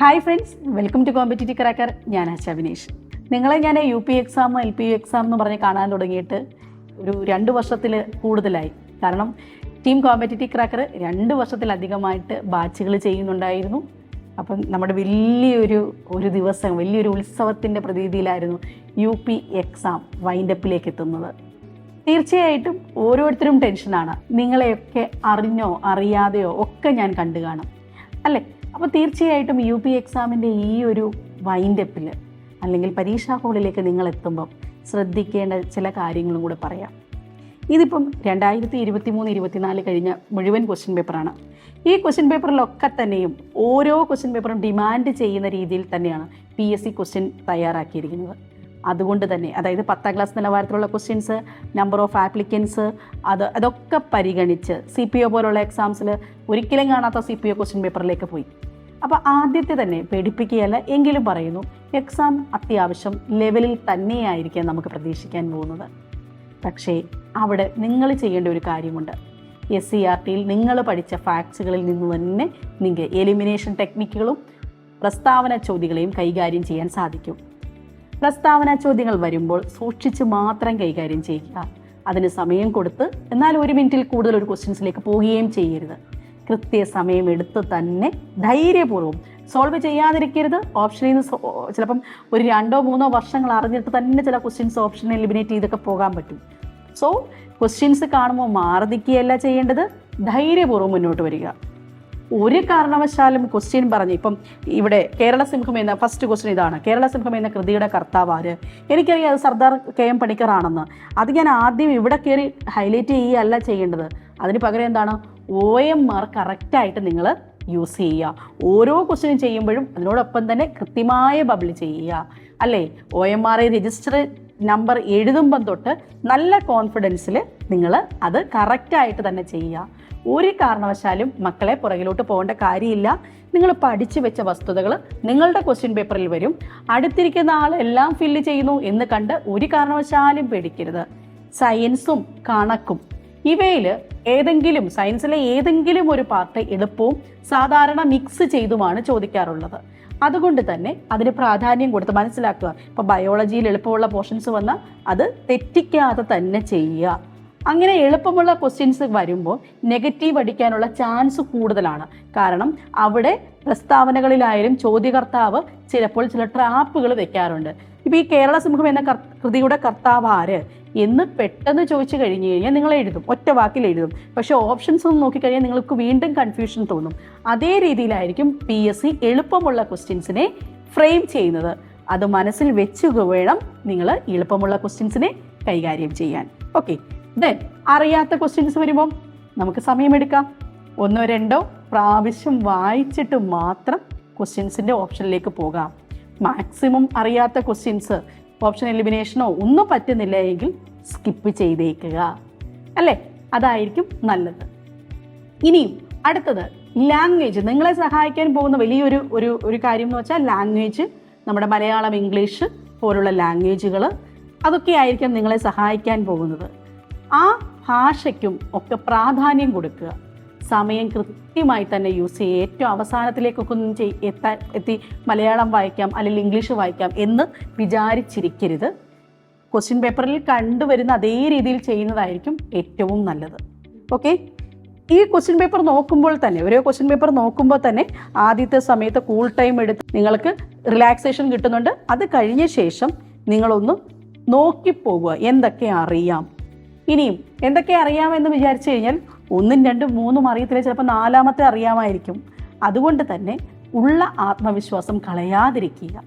Hi friends welcome to competitive cracker ഞാൻ ആശ അവിനേഷ് നിങ്ങളെ ഞാൻ U P exam L P U exam എന്ന് പറഞ്ഞ് കാണാൻ തുടങ്ങിയിട്ട് ഒരു രണ്ട് വർഷത്തിൽ കൂടുതലായി. കാരണം ടീം കോമ്പറ്റീറ്റീവ് ക്രാക്കർ രണ്ട് വർഷത്തിലധികമായിട്ട് ബാച്ചുകൾ ചെയ്യുന്നുണ്ടായിരുന്നു. അപ്പം നമ്മുടെ വലിയൊരു ഒരു ദിവസം വലിയൊരു ഉത്സവത്തിന്റെ പ്രതീതിയിലായിരുന്നു യു പി എക്സാം വൈൻഡപ്പിലേക്ക് എത്തുന്നത്. തീർച്ചയായിട്ടും ഓരോരുത്തരും ടെൻഷനാണ് നിങ്ങളെയൊക്കെ അറിഞ്ഞോ അറിയാതെയോ ഒക്കെ ഞാൻ കണ്ടു കാണും. അല്ലേ? അപ്പോൾ തീർച്ചയായിട്ടും യു പി എക്സാമിന്റെ ഈ ഒരു വൈൻഡപ്പിൽ അല്ലെങ്കിൽ പരീക്ഷാ ഹോളിലേക്ക് നിങ്ങൾ എത്തുമ്പം ശ്രദ്ധിക്കേണ്ട ചില കാര്യങ്ങളും കൂടെ പറയാം. ഇതിപ്പം രണ്ടായിരത്തി ഇരുപത്തി മൂന്ന് ഇരുപത്തിനാല് കഴിഞ്ഞ മുഴുവൻ ക്വസ്റ്റ്യൻ പേപ്പറാണ് ഈ ക്വസ്റ്റ്യൻ പേപ്പറിലൊക്കെ തന്നെയും ഓരോ ക്വസ്റ്റ്യൻ പേപ്പറും ഡിമാൻഡ് ചെയ്യുന്ന രീതിയിൽ തന്നെയാണ് പി എസ് സി ക്വസ്റ്റ്യൻ തയ്യാറാക്കിയിരിക്കുന്നത്. അതുകൊണ്ട് തന്നെ അതായത് പത്താം ക്ലാസ് നിലവാരത്തിലുള്ള ക്വസ്റ്റ്യൻസ് നമ്പർ ഓഫ് ആപ്ലിക്കൻസ് അത് അതൊക്കെ പരിഗണിച്ച് സി പി ഒ പോലുള്ള എക്സാംസിൽ ഒരിക്കലും കാണാത്ത സി പി ഒ ക്വസ്റ്റ്യൻ പേപ്പറിലേക്ക് പോയി. അപ്പോൾ ആദ്യത്തെ തന്നെ പേടിപ്പിക്കുകയല്ല എങ്കിലും പറയുന്നു എക്സാം അത്യാവശ്യം ലെവലിൽ തന്നെയായിരിക്കാം നമുക്ക് പ്രതീക്ഷിക്കാൻ പോകുന്നത്. പക്ഷേ അവിടെ നിങ്ങൾ ചെയ്യേണ്ട ഒരു കാര്യമുണ്ട്. എസ് സി ആർ ടിയിൽ നിങ്ങൾ പഠിച്ച ഫാക്ട്സുകളിൽ നിന്ന് തന്നെ നിങ്ങൾക്ക് എലിമിനേഷൻ ടെക്നിക്കുകളും പ്രസ്താവന ചോദ്യങ്ങളെയും കൈകാര്യം ചെയ്യാൻ സാധിക്കും. പ്രസ്താവന ചോദ്യങ്ങൾ വരുമ്പോൾ സൂക്ഷിച്ച് മാത്രം കൈകാര്യം ചെയ്യുക. അതിന് സമയം കൊടുത്ത് എന്നാൽ ഒരു മിനിറ്റിൽ കൂടുതൽ ഒരു ക്വസ്റ്റ്യൻസിലേക്ക് പോവുകയും ചെയ്യരുത്. കൃത്യസമയം എടുത്ത് തന്നെ ധൈര്യപൂർവം സോൾവ് ചെയ്യാതിരിക്കരുത്. ഓപ്ഷനിൽ നിന്ന് ചിലപ്പം ഒരു രണ്ടോ മൂന്നോ വർഷങ്ങൾ അറിഞ്ഞിട്ട് തന്നെ ചില ക്വസ്റ്റ്യൻസ് ഓപ്ഷൻ എലിമിനേറ്റ് ചെയ്തൊക്കെ പോകാൻ പറ്റും. സോ ക്വസ്റ്റ്യൻസ് കാണുമ്പോൾ മാറിക്കുകയല്ല ചെയ്യേണ്ടത്. ധൈര്യപൂർവം മുന്നോട്ട് വരിക. ഒരു കാരണവശാലും ക്വസ്റ്റ്യൻ പറഞ്ഞ് ഇപ്പം ഇവിടെ കേരള സിംഹം എന്ന ഫസ്റ്റ് ക്വസ്റ്റ്യൻ ഇതാണ്. കേരള സിംഹം എന്ന കൃതിയുടെ കർത്താവ് ആര്? എനിക്കറിയാം അത് സർദാർ കെ എം പണിക്കറാണെന്ന്. അത് ഞാൻ ആദ്യം ഇവിടെ കയറി ഹൈലൈറ്റ് ചെയ്യുകയല്ല ചെയ്യേണ്ടത്. അതിന് പകരം എന്താണ്? ഒ എം ആർ കറക്റ്റായിട്ട് നിങ്ങൾ യൂസ് ചെയ്യുക. ഓരോ ക്വസ്റ്റ്യനും ചെയ്യുമ്പോഴും അതിനോടൊപ്പം തന്നെ കൃത്യമായ ബബിൾ ചെയ്യുക. അല്ലേ? O M R I register number എഴുതുമ്പം തൊട്ട് നല്ല കോൺഫിഡൻസിൽ നിങ്ങൾ അത് കറക്റ്റായിട്ട് തന്നെ ചെയ്യുക. ഒരു കാരണവശാലും മക്കളെ പുറകിലോട്ട് പോകേണ്ട കാര്യമില്ല. നിങ്ങൾ പഠിച്ചു വെച്ച വസ്തുതകൾ നിങ്ങളുടെ ക്വസ്റ്റ്യൻ പേപ്പറിൽ വരും. അടുത്തിരിക്കുന്ന ആൾ എല്ലാം ഫില്ല് ചെയ്യുന്നു എന്ന് കണ്ട് ഒരു കാരണവശാലും പേടിക്കരുത്. സയൻസും കണക്കും. ഇവയിൽ ഏതെങ്കിലും സയൻസിലെ ഏതെങ്കിലും ഒരു പാർട്ട് എളുപ്പവും സാധാരണ മിക്സ് ചെയ്തുമാണ് ചോദിക്കാറുള്ളത്. അതുകൊണ്ട് തന്നെ അതിന് പ്രാധാന്യം കൊടുത്ത് മനസ്സിലാക്കുക. ഇപ്പോൾ ബയോളജിയിൽ എളുപ്പമുള്ള പോർഷൻസ് വന്നാൽ അത് തെറ്റിക്കാതെ തന്നെ ചെയ്യുക. അങ്ങനെ എളുപ്പമുള്ള ക്വസ്റ്റ്യൻസ് വരുമ്പോൾ നെഗറ്റീവ് അടിക്കാനുള്ള ചാൻസ് കൂടുതലാണ്. കാരണം അവിടെ പ്രസ്താവനകളിലായാലും ചോദ്യകർത്താവ് ചിലപ്പോൾ ചില ട്രാപ്പുകൾ വെക്കാറുണ്ട്. ഇപ്പോൾ ഈ കേരള സിംഹം എന്ന കൃതിയുടെ കർത്താവ് ആര്? എന്ന് പെട്ടെന്ന് ചോദിച്ചു കഴിഞ്ഞു കഴിഞ്ഞാൽ നിങ്ങൾ എഴുതും. ഒറ്റ വാക്കിൽ എഴുതും. പക്ഷേ ഓപ്ഷൻസ് ഒന്ന് നോക്കിക്കഴിഞ്ഞാൽ നിങ്ങൾക്ക് വീണ്ടും കൺഫ്യൂഷൻ തോന്നും. അതേ രീതിയിലായിരിക്കും പി എസ് സി എളുപ്പമുള്ള ക്വസ്റ്റ്യൻസിനെ ഫ്രെയിം ചെയ്യുന്നത്. അത് മനസ്സിൽ വെച്ച് വേണം നിങ്ങൾ എളുപ്പമുള്ള ക്വസ്റ്റ്യൻസിനെ കൈകാര്യം ചെയ്യാൻ. ഓക്കെ ദെൻ അറിയാത്ത ക്വസ്റ്റ്യൻസ് വരുമ്പം നമുക്ക് സമയമെടുക്കാം. ഒന്നോ രണ്ടോ പ്രാവശ്യം വായിച്ചിട്ട് മാത്രം ക്വസ്റ്റ്യൻസിന്റെ ഓപ്ഷനിലേക്ക് പോകാം. മാക്സിമം അറിയാത്ത ക്വസ്റ്റ്യൻസ് ഓപ്ഷൻ എലിമിനേഷനോ ഒന്നും പറ്റുന്നില്ല എങ്കിൽ സ്കിപ്പ് ചെയ്തേക്കുക. അല്ലേ? അതായിരിക്കും നല്ലത്. ഇനിയും അടുത്തത് ലാംഗ്വേജ് നിങ്ങളെ സഹായിക്കാൻ പോകുന്ന വലിയൊരു ഒരു ഒരു കാര്യം എന്ന് വെച്ചാൽ ലാംഗ്വേജ് നമ്മുടെ മലയാളം ഇംഗ്ലീഷ് പോലുള്ള ലാംഗ്വേജുകൾ അതൊക്കെ ആയിരിക്കും നിങ്ങളെ സഹായിക്കാൻ പോകുന്നത്. ആ ഭാഷയ്ക്കും ഒക്കെ പ്രാധാന്യം കൊടുക്കുക. സമയം കൃത്യമായി തന്നെ യൂസ് ചെയ്യുക ഏറ്റവും അവസാനത്തിലേക്കൊക്കെ ഒന്നും ചെയ് എത്താൻ എത്തി മലയാളം വായിക്കാം അല്ലെങ്കിൽ ഇംഗ്ലീഷ് വായിക്കാം എന്ന് വിചാരിച്ചിരിക്കരുത്. ക്വസ്റ്റ്യൻ പേപ്പറിൽ കണ്ടുവരുന്ന അതേ രീതിയിൽ ചെയ്യുന്നതായിരിക്കും ഏറ്റവും നല്ലത്. ഓക്കെ ഈ ക്വസ്റ്റ്യൻ പേപ്പർ നോക്കുമ്പോൾ തന്നെ ഓരോ ക്വസ്റ്റ്യൻ പേപ്പർ നോക്കുമ്പോൾ തന്നെ ആദ്യത്തെ സമയത്ത് കൂൾ ടൈം എടുത്ത് നിങ്ങൾക്ക് റിലാക്സേഷൻ കിട്ടുന്നുണ്ട്. അത് കഴിഞ്ഞ ശേഷം നിങ്ങളൊന്ന് നോക്കിപ്പോകുക. എന്തൊക്കെ അറിയാം? ഇനിയും എന്തൊക്കെ അറിയാമെന്ന് വിചാരിച്ചു കഴിഞ്ഞാൽ ഒന്നും രണ്ടും മൂന്നും അറിയത്തില്ല ചിലപ്പോൾ നാലാമത്തെ അറിയാമായിരിക്കും. അതുകൊണ്ട് തന്നെ ഉള്ള ആത്മവിശ്വാസം കളയാതിരിക്കുക.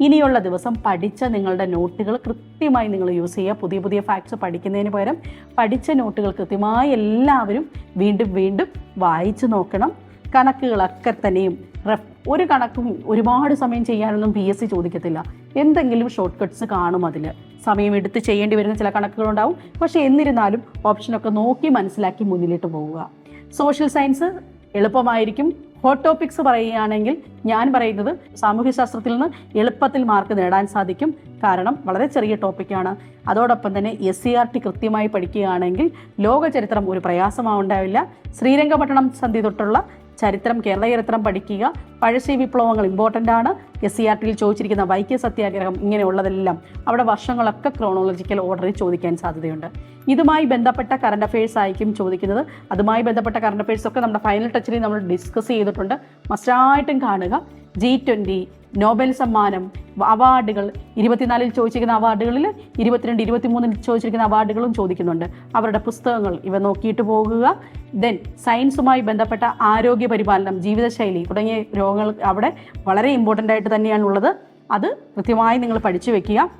ഇനിയുള്ള ദിവസം പഠിച്ച നിങ്ങളുടെ നോട്ടുകൾ കൃത്യമായി നിങ്ങൾ യൂസ് ചെയ്യുക. പുതിയ പുതിയ ഫാക്ട്സ് പഠിക്കുന്നതിന് പകരം പഠിച്ച നോട്ടുകൾ കൃത്യമായി എല്ലാവരും വീണ്ടും വീണ്ടും വായിച്ചു നോക്കണം. കണക്കുകളൊക്കെ തന്നെയും റെഫ് ഒരു കണക്കും ഒരുപാട് സമയം ചെയ്യാനൊന്നും പി എസ് സി ചോദിക്കത്തില്ല. എന്തെങ്കിലും ഷോർട്ട് കട്ട്സ് കാണും അതിൽ സമയമെടുത്ത് ചെയ്യേണ്ടി വരുന്ന ചില കണക്കുകളുണ്ടാവും. പക്ഷേ എന്നിരുന്നാലും ഓപ്ഷനൊക്കെ നോക്കി മനസ്സിലാക്കി മുന്നിലിട്ട് പോവുക. സോഷ്യൽ സയൻസ് എളുപ്പമായിരിക്കും. ഹോട്ട് ടോപ്പിക്സ് പറയുകയാണെങ്കിൽ ഞാൻ പറയുന്നത് സാമൂഹ്യശാസ്ത്രത്തിൽ നിന്ന് എളുപ്പത്തിൽ മാർക്ക് നേടാൻ സാധിക്കും. കാരണം വളരെ ചെറിയ ടോപ്പിക്കാണ് അതോടൊപ്പം തന്നെ എസ് സി ആർ ടി കൃത്യമായി പഠിക്കുകയാണെങ്കിൽ ലോകചരിത്രം ഒരു പ്രയാസമാവുണ്ടാവില്ല. ശ്രീരംഗപട്ടണം സന്ധി തൊട്ടുള്ള ചരിത്രം കേരള ചരിത്രം പഠിക്കുക. പഴശ്ശി വിപ്ലവങ്ങൾ ഇമ്പോർട്ടന്റ് ആണ്. എസ് സി ആർ ടിയിൽ ചോദിച്ചിരിക്കുന്ന വൈക്യ സത്യാഗ്രഹം ഇങ്ങനെയുള്ളതെല്ലാം അവിടെ വർഷങ്ങളൊക്കെ ക്രോണോളജിക്കൽ ഓർഡറിൽ ചോദിക്കാൻ സാധ്യതയുണ്ട്. ഇതുമായി ബന്ധപ്പെട്ട കറണ്ട് അഫയേഴ്സ് ആയിരിക്കും ചോദിക്കുന്നത്. അതുമായി ബന്ധപ്പെട്ട കറണ്ട് അഫയേഴ്സ് ഒക്കെ നമ്മുടെ ഫൈനൽ ടച്ചിൽ നമ്മൾ ഡിസ്കസ് ചെയ്തിട്ടുണ്ട്. മസ്റ്റായിട്ടും കാണുക. ജി ട്വന്റി നോബൽ സമ്മാനം അവാർഡുകൾ ഇരുപത്തിനാലിൽ ചോദിച്ചിരിക്കുന്ന അവാർഡുകളിൽ ഇരുപത്തിരണ്ട് ഇരുപത്തിമൂന്നിൽ ചോദിച്ചിരിക്കുന്ന അവാർഡുകളും ചോദിക്കുന്നുണ്ട്. അവരുടെ പുസ്തകങ്ങൾ ഇവ നോക്കിയിട്ട് പോകുക. ദെൻ സയൻസുമായി ബന്ധപ്പെട്ട ആരോഗ്യ പരിപാലനം ജീവിതശൈലി തുടങ്ങിയ രോഗങ്ങൾ അവിടെ വളരെ ഇമ്പോർട്ടന്റ് ആയിട്ട് തന്നെയാണ് ഉള്ളത്. അത് കൃത്യമായി നിങ്ങൾ പഠിച്ചു വെക്കുക.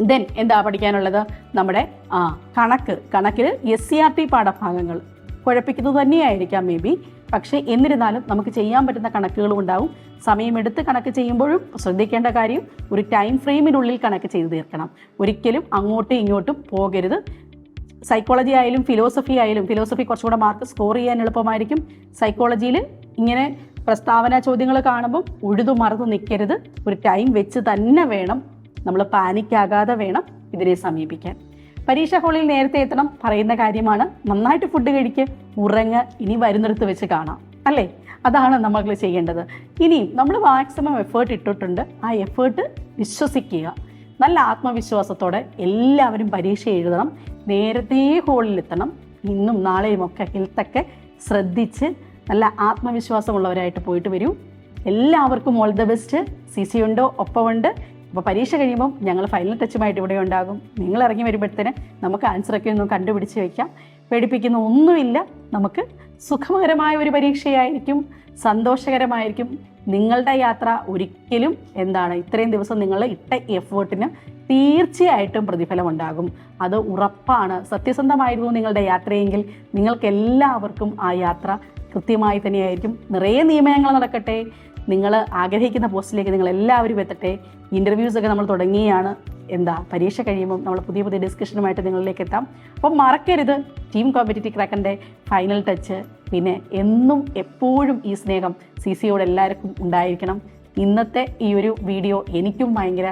ദെൻ എന്താ പഠിക്കാനുള്ളത്? നമ്മുടെ ആ കണക്ക്. കണക്കിൽ എസ് സി ആർ ടി പാഠഭാഗങ്ങൾ. കുഴപ്പിക്കുന്നത് തന്നെയായിരിക്കാം മേ ബി പക്ഷേ എന്നിരുന്നാലും നമുക്ക് ചെയ്യാൻ പറ്റുന്ന കണക്കുകളും ഉണ്ടാവും. സമയമെടുത്ത് കണക്ക് ചെയ്യുമ്പോഴും ശ്രദ്ധിക്കേണ്ട കാര്യം ഒരു ടൈം ഫ്രെയിമിനുള്ളിൽ കണക്ക് ചെയ്ത് തീർക്കണം. ഒരിക്കലും അങ്ങോട്ടും ഇങ്ങോട്ടും പോകരുത്. സൈക്കോളജി ആയാലും ഫിലോസഫി ആയാലും ഫിലോസഫി കുറച്ചുകൂടെ മാർക്ക് സ്കോർ ചെയ്യാൻ എളുപ്പമായിരിക്കും. സൈക്കോളജിയിൽ ഇങ്ങനെ പ്രസ്താവന ചോദ്യങ്ങൾ കാണുമ്പോൾ ഉഴുതു മറന്നു നിൽക്കരുത്. ഒരു ടൈം വെച്ച് തന്നെ വേണം. നമ്മൾ പാനിക്കാകാതെ വേണം ഇതിനെ സമീപിക്കാൻ. പരീക്ഷ ഹാളിൽ നേരത്തെ എത്തണം പറയുന്ന കാര്യമാണ്. നന്നായിട്ട് ഫുഡ് കഴിക്കുക ഉറങ്ങ് ഇനി വരുന്നിടത്ത് വെച്ച് കാണാം. അല്ലേ? അതാണ് നമ്മൾ ചെയ്യേണ്ടത്. ഇനിയും നമ്മൾ മാക്സിമം എഫേർട്ട് ഇട്ടിട്ടുണ്ട്. ആ എഫേർട്ട് വിശ്വസിക്കുക. നല്ല ആത്മവിശ്വാസത്തോടെ എല്ലാവരും പരീക്ഷ എഴുതണം. നേരത്തെ ഹോളിലെത്തണം ഇന്നും നാളെയും ഒക്കെ ഹെൽത്തൊക്കെ ശ്രദ്ധിച്ച് നല്ല ആത്മവിശ്വാസമുള്ളവരായിട്ട് പോയിട്ട് വരൂ. എല്ലാവർക്കും all the best C C ഉണ്ടോ? ഒപ്പമുണ്ട്. അപ്പോൾ പരീക്ഷ കഴിയുമ്പം ഞങ്ങൾ ഫൈനൽ ടച്ചുമായിട്ട് ഇവിടെ ഉണ്ടാകും. നിങ്ങൾ ഇറങ്ങി വരുമ്പോഴത്തേന് നമുക്ക് ആൻസറൊക്കെ ഒന്ന് കണ്ടുപിടിച്ച് വയ്ക്കാം പേടിപ്പിക്കുന്ന ഒന്നുമില്ല. നമുക്ക് സുഖകരമായ ഒരു പരീക്ഷയായിരിക്കും. സന്തോഷകരമായിരിക്കും. നിങ്ങളുടെ യാത്ര ഒരിക്കലും എന്താണ് ഇത്രയും ദിവസം നിങ്ങൾ ഇട്ട എഫേർട്ടിന് തീർച്ചയായിട്ടും പ്രതിഫലം ഉണ്ടാകും അത് ഉറപ്പാണ്. സത്യസന്ധമായിരുന്നു നിങ്ങളുടെ യാത്രയെങ്കിൽ നിങ്ങൾക്ക് എല്ലാവർക്കും ആ യാത്ര കൃത്യമായി തന്നെയായിരിക്കും. നിറയെ നിയമനങ്ങൾ നടക്കട്ടെ. നിങ്ങൾ ആഗ്രഹിക്കുന്ന പോസ്റ്റിലേക്ക് നിങ്ങൾ എല്ലാവരും എത്തട്ടെ. ഇന്റർവ്യൂസ് ഒക്കെ നമ്മൾ തുടങ്ങിയാണ്. എന്താ പരീക്ഷ കഴിയുമ്പോൾ നമ്മൾ പുതിയ പുതിയ ഡിസ്കഷനുമായിട്ട് നിങ്ങളിലേക്ക് എത്താം. അപ്പം മറക്കരുത്. ടീം കോമ്പറ്റീറ്റീവ് ക്രാക്കന്റെ ഫൈനൽ ടച്ച് പിന്നെ എന്നും എപ്പോഴും ഈ സ്നേഹം സി സിയോട് എല്ലാവർക്കും ഉണ്ടായിരിക്കണം. ഇന്നത്തെ ഈ ഒരു വീഡിയോ എനിക്കും ഭയങ്കര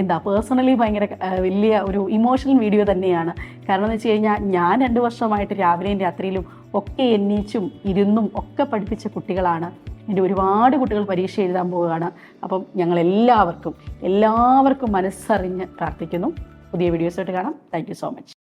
എന്താ പേഴ്സണലി ഭയങ്കര വലിയ ഒരു ഇമോഷണൽ വീഡിയോ തന്നെയാണ്. കാരണം എന്ന് വെച്ച് കഴിഞ്ഞാൽ ഞാൻ രണ്ട് വർഷമായിട്ട് രാവിലെയും രാത്രിയിലും ഒക്കെ എണ്ണീച്ചും ഇരുന്നും ഒക്കെ പഠിപ്പിച്ച കുട്ടികളാണ്. എന്റെ ഒരുപാട് കുട്ടികൾ പരീക്ഷ എഴുതാൻ പോവുകയാണ്. അപ്പം ഞങ്ങൾ എല്ലാവർക്കും മനസ്സറിഞ്ഞ് പ്രാർത്ഥിക്കുന്നു. പുതിയ വീഡിയോസായിട്ട് കാണാം. Thank so much